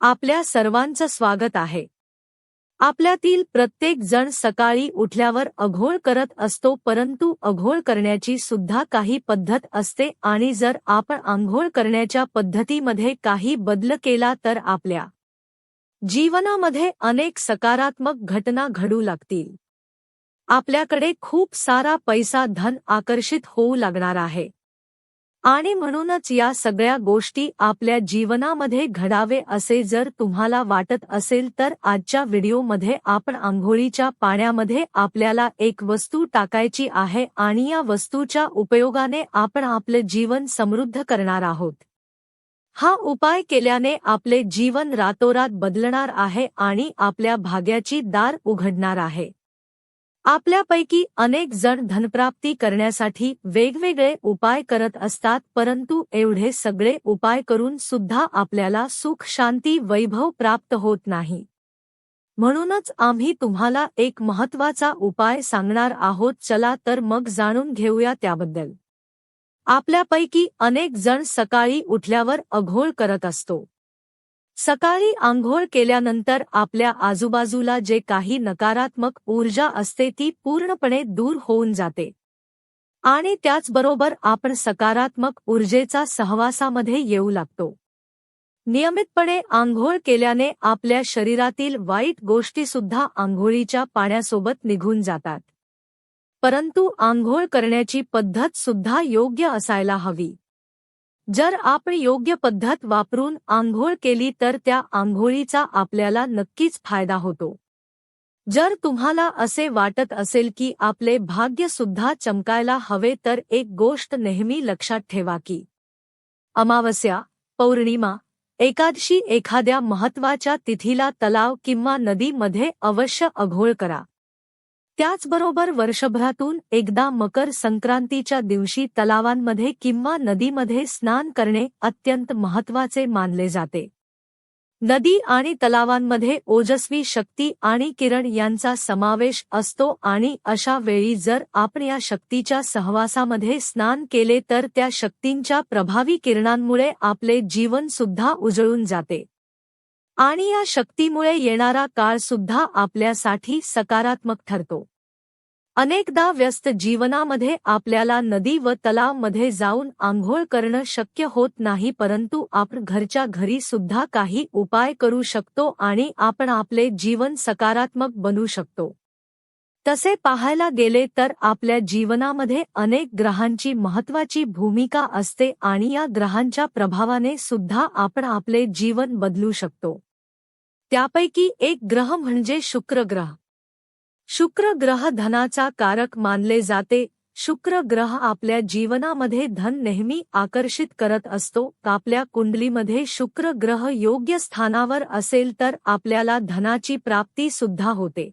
आपल्या सर्वांचं स्वागत आहे. आपल्यातील प्रत्येक जण सकाळी उठल्यावर अघोळ करत असतो परंतु अघोळ करण्याची सुद्धा काही पद्धत असते आणि जर आपण आंघोळ करण्याच्या पद्धतीमध्ये काही बदल केला तर आपल्या जीवनामध्ये अनेक सकारात्मक घटना घडू लागतील. आपल्याकडे खूप सारा पैसा धन आकर्षित होऊ लागणार आहे. आणि म्हणूनच या सगळ्या गोष्टी आपल्या जीवनामध्ये घडावे असे जर तुम्हाला वाटत असेल तर आजच्या व्हिडिओमध्ये आपण आंघोळीच्या पाण्यामध्ये आपल्याला एक वस्तू टाकायची आहे आणि या वस्तूच्या उपयोगाने आपण आपले जीवन समृद्ध करणार आहोत. हा उपाय केल्याने आपले जीवन रातोरात बदलणार आहे आणि आपल्या भाग्याची दार उघडणार आहे. आपल्यापैकी अनेक जण धनप्राप्ती करण्यासाठी वेगवेगळे उपाय करत असतात परंतु एवढे सगळे उपाय करून सुद्धा आपल्याला सुख शांती वैभव प्राप्त होत नाही. म्हणूनच आम्ही तुम्हाला एक महत्त्वाचा उपाय सांगणार आहोत चला तर मग जाणून घेऊया त्याबद्दल. आपल्यापैकी अनेक जण सकाळी उठल्यावर अघोळ करत असतो. सकाळी आंघोळ केल्यानंतर आपल्या आजूबाजूला जे काही नकारात्मक ऊर्जा असते ती पूर्णपणे दूर होऊन जाते. आणि त्याचबरोबर आपण सकारात्मक ऊर्जेचा सहवासामध्ये येऊ लागतो. नियमितपणे आंघोळ केल्याने आपल्या शरीरातील वाईट गोष्टीसुद्धा आंघोळीच्या पाण्यासोबत निघून जातात. परंतु आंघोळ करण्याची पद्धत सुद्धा योग्य असायला हवी. जर आपण योग्य पद्धत वापरून आंघोळ केली तर त्या आंघोळीचा आपल्याला नक्कीच फायदा होतो. जर तुम्हाला असे वाटत असेल की आपले भाग्य सुद्धा चमकायला हवे तर एक गोष्ट नेहमी लक्षात ठेवा की अमावस्या पौर्णिमा एकादशी एखाद्या महत्त्वाच्या तिथीला तलाव किंवा नदीमध्ये अवश्य अघोळ करा. त्याचबरोबर वर्षभरातून एकदा मकर संक्रांतीच्या दिवशी तलावांमध्ये किंवा नदीमध्ये स्नान करणे अत्यंत महत्त्वाचे मानले जाते. नदी आणि तलावांमध्ये ओजस्वी शक्ती आणि किरण यांचा समावेश असतो आणि अशा वेळी जर आपण या शक्तीच्या सहवासामध्ये स्नान केले तर त्या शक्तींच्या प्रभावी किरणांमुळे आपले जीवन सुद्धा उजळून जाते. आणि या शक्तीमुळे येणारा काळ सुद्धा आपल्यासाठी सकारात्मक ठरतो. अनेकदा व्यस्त जीवनामध्ये आपल्याला नदी व तलावमध्ये जाऊन आंघोळ करणं शक्य होत नाही परंतु आपण घरच्या घरी सुद्धा काही उपाय करू शकतो आणि आपण आपले जीवन सकारात्मक बनू शकतो. तसे पाहायला गेले तर आपल्या जीवनामध्ये अनेक ग्रहांची महत्वाची भूमिका असते आणि या ग्रहांच्या प्रभावाने सुद्धा आपण आपले जीवन बदलू शकतो. त्यापैकी एक ग्रह म्हणजे शुक्र ग्रह शुक्र ग्रह धनाचा कारक मानले जाते. शुक्र ग्रह आपल्या जीवनामध्ये धन नेहमी आकर्षित करत असतो. आपल्या कुंडलीमध्ये शुक्र ग्रह योग्य स्थानावर असेल तर आपल्याला धनाची प्राप्ती सुद्धा होते.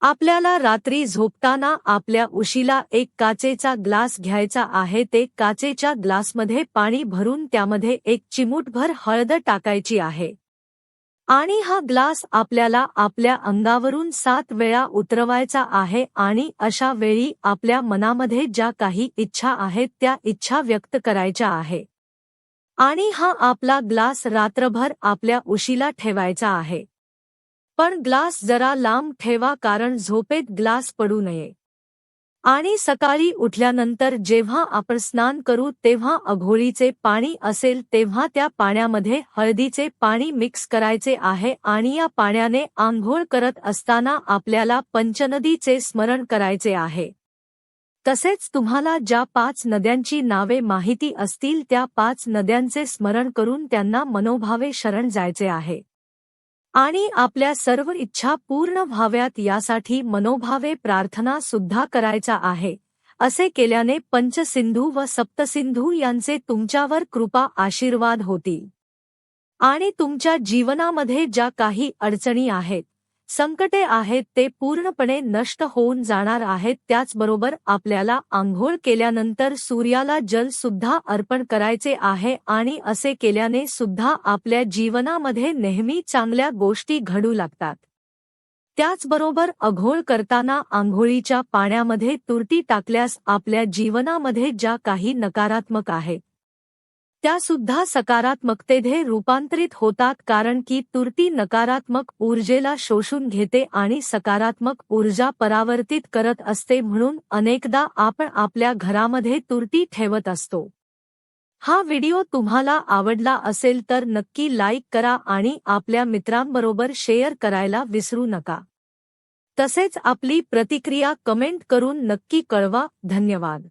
आपल्याला रात्री झोपताना आपल्या उशीला एक काचेचा ग्लास घ्यायचा आहे. ते काचेच्या ग्लासमध्ये पाणी भरून त्यामध्ये एक चिमूटभर हळद टाकायची आहे. आणि हा ग्लास आपल्याला आपल्या अंगावरून सात वेळा उतरवायचा आहे आणि अशा वेळी आपल्या मनामध्ये ज्या काही इच्छा आहेत त्या इच्छा व्यक्त करायच्या आहे. आणि हा आपला ग्लास रात्रभर आपल्या उशीला ठेवायचा आहे. पण ग्लास जरा लांब ठेवा कारण झोपेत ग्लास पडू नये. आणि सकाळी उठल्यानंतर जेव्हा आपण स्नान करू तेव्हा अघोळीचे पाणी असेल तेव्हा त्या पाण्यामध्ये हळदीचे पाणी मिक्स करायचे आहे आणि या पाण्याने आंघोळ करत असताना आपल्याला पंचनदीचे स्मरण करायचे आहे. तसेच तुम्हाला ज्या पाच नद्यांची नावे माहिती असतील त्या पाच नद्यांचे स्मरण करून त्यांना मनोभावे शरण जायचे आहे. आणि आपल्या सर्व इच्छा पूर्ण व्हाव्यात यासाठी मनोभावे प्रार्थना सुद्धा करायचा आहे. असे केल्याने पंचसिंधू व सप्तसिंधू यांचे तुमच्यावर कृपा आशीर्वाद होतील. आणि तुमच्या जीवनामध्ये ज्या काही अडचणी आहेत संकटे आहेत ते पूर्णपणे नष्ट होऊन जाणार आहेत त्याचबरोबर आपल्याला आंघोळ केल्यानंतर सूर्याला जल सुद्धा अर्पण करायचे आहे आणि असे केल्याने सुद्धा आपल्या जीवनामध्ये नेहमी चांगल्या गोष्टी घडू लागतात. त्याचबरोबर अघोळ करताना आंघोळीच्या पाण्यामध्ये तुरटी टाकल्यास आपल्या जीवनामध्ये ज्या काही नकारात्मक आहेत त्या सुद्धा सकारात्मकतेध्ये रूपांतरित होतात कारण की तुर्ती नकारात्मक ऊर्जेला शोषून घेते आणि सकारात्मक ऊर्जा परावर्तित करत असते म्हणून अनेकदा आपण आपल्या घरामध्ये तुर्ती ठेवत असतो. हा व्हिडिओ तुम्हाला आवडला असेल तर नक्की लाईक करा आणि आपल्या मित्रांबरोबर शेअर करायला विसरू नका. तसेच आपली प्रतिक्रिया कमेंट करून नक्की कळवा. धन्यवाद.